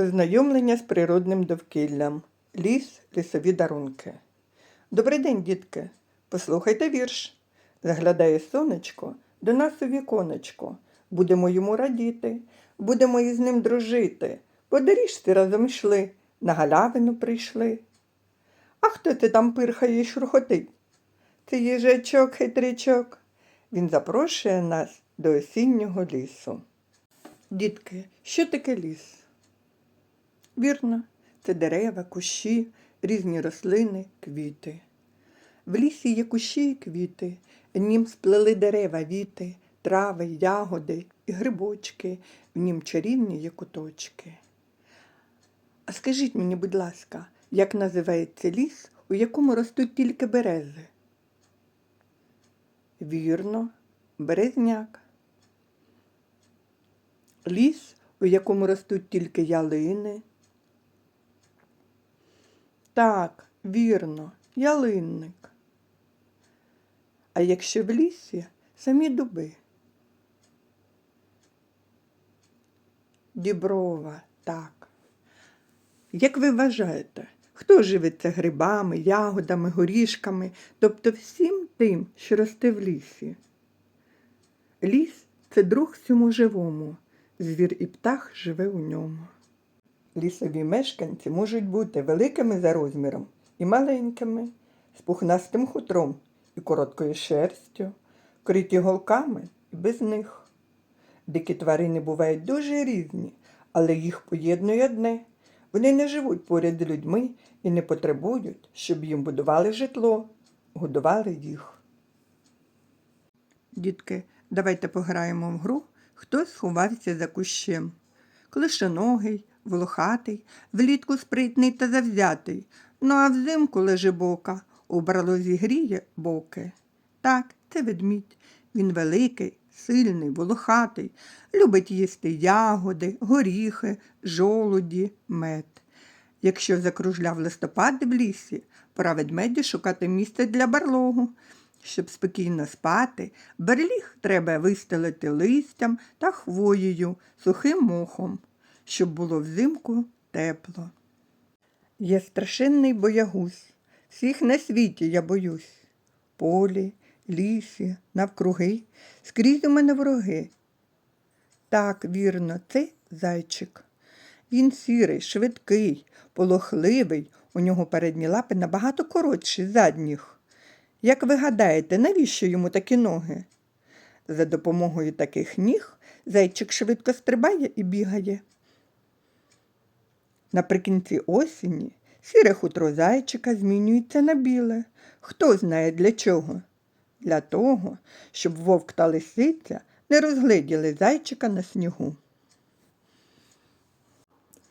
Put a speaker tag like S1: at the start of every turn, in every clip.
S1: Ознайомлення з природним довкіллям. Ліс, лісові дарунки. Добрий день, дітки. Послухайте вірш. Заглядає сонечко до нас у віконечко. Будемо йому радіти, будемо із ним дружити. По доріжці разом йшли, на галявину прийшли. А хто ти там пирхає і шурхотить? Це їжачок хитрячок. Він запрошує нас до осіннього лісу. Дітки, що таке ліс? Вірно, це дерева, кущі, різні рослини, квіти. В лісі є кущі і квіти, нім сплели дерева, віти, трави, ягоди і грибочки, в нім чарівні є куточки. А скажіть мені, будь ласка, як називається ліс, у якому ростуть тільки берези? Вірно, березняк. Ліс, у якому ростуть тільки ялини. Так, вірно, ялинник. А якщо в лісі самі дуби. Діброва, так. Як ви вважаєте, хто живиться грибами, ягодами, горішками, тобто всім тим, що росте в лісі? Ліс це друг всьому живому, звір і птах живе у ньому. Лісові мешканці можуть бути великими за розміром і маленькими, з пухнастим хутром і короткою шерстю, криті голками і без них. Дикі тварини бувають дуже різні, але їх поєднує одне. Вони не живуть поряд з людьми і не потребують, щоб їм будували житло, годували їх. Дітки, давайте пограємо в гру, хто сховався за кущем. Клишоногий, волохатий, влітку спритний та завзятий, ну а взимку лежебока, убрало зігріє боки. Так, це ведмідь. Він великий, сильний, волохатий, любить їсти ягоди, горіхи, жолуді, мед. Якщо закружляв листопад в лісі, пора ведмеді шукати місце для барлогу. Щоб спокійно спати, берліг треба вистелити листям та хвоєю, сухим мохом, щоб було взимку тепло. Є страшенний боягуз, всіх на світі я боюсь. Полі, лісі, навкруги, скрізь у мене вороги. Так, вірно, це зайчик. Він сірий, швидкий, полохливий, у нього передні лапи набагато коротші задніх. Як ви гадаєте, навіщо йому такі ноги? За допомогою таких ніг зайчик швидко стрибає і бігає. Наприкінці осені сіре хутро зайчика змінюється на біле. Хто знає для чого? Для того, щоб вовк та лисиця не розгледіли зайчика на снігу.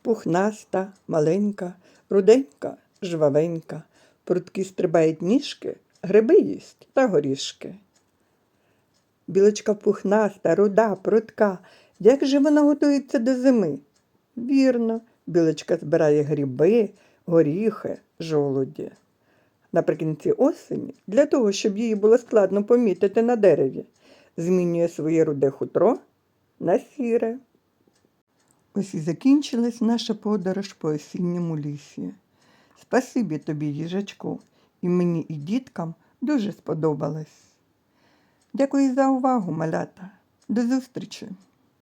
S1: Пухнаста, маленька, руденька, жвавенька, прудкі стрибають ніжки, гриби їсть та горішки. Білочка пухнаста, руда, прудка. Як же вона готується до зими? Вірно, білочка збирає гриби, горіхи, жолуді. Наприкінці осені, для того, щоб її було складно помітити на дереві, змінює своє руде хутро на сіре. Ось і закінчилась наша подорож по осінньому лісі. Спасибі тобі, їжачку, і мені, і діткам дуже сподобалось. Дякую за увагу, малята. До зустрічі!